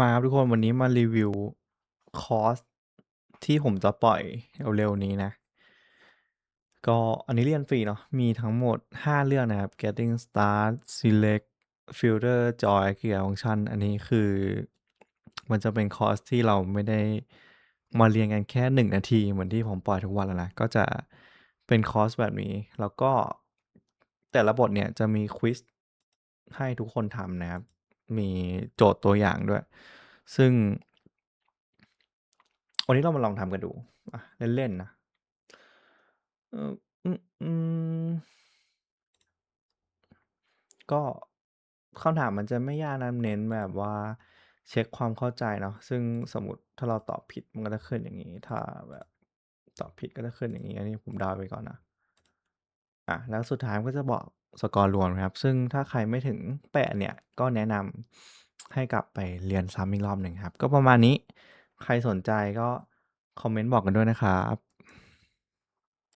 มาครับทุกคน วันนี้มารีวิวคอร์สที่ผมจะปล่อยเร็วๆนี้นะ ก็อันนี้เรียนฟรีเนาะมีทั้งหมด 5 เรื่องนะครับ Getting Start Select Filter Joy Gear Function อันนี้คือ มันจะเป็นคอร์สที่เราไม่ได้มาเรียนกันแค่ 1 นาที เหมือนที่ผมปล่อยทุกวันแล้วนะ ก็จะเป็นคอร์สแบบนี้ แล้วก็แต่ละบทเนี่ยจะมีควิสให้ทุกคนทำนะครับ มีโจทย์ตัวอย่างด้วย ซึ่ง วันนี้เรามาลองทำกันดูอะเล่น ๆ นะเอออืออืมก็คำถามมันจะไม่ยากนะเน้นแบบว่าเช็คความเข้าใจเนาะซึ่งสมมติถ้าเราตอบผิดมันก็จะขึ้นอย่างงี้ ถ้าแบบตอบผิดก็จะขึ้นอย่างงี้ อันนี้ผมเดาไปก่อนนะ อะแล้วสุดท้ายมันก็จะบอกสกอร์รวมนครับ ซึ่งถ้าใครไม่ถึง 8 เนี่ย ก็แนะนำให้กลับไปเรียนซ้ำอีกรอบหนึ่งครับ ก็ประมาณนี้ ใครสนใจก็คอมเมนต์บอกกันด้วยนะครับ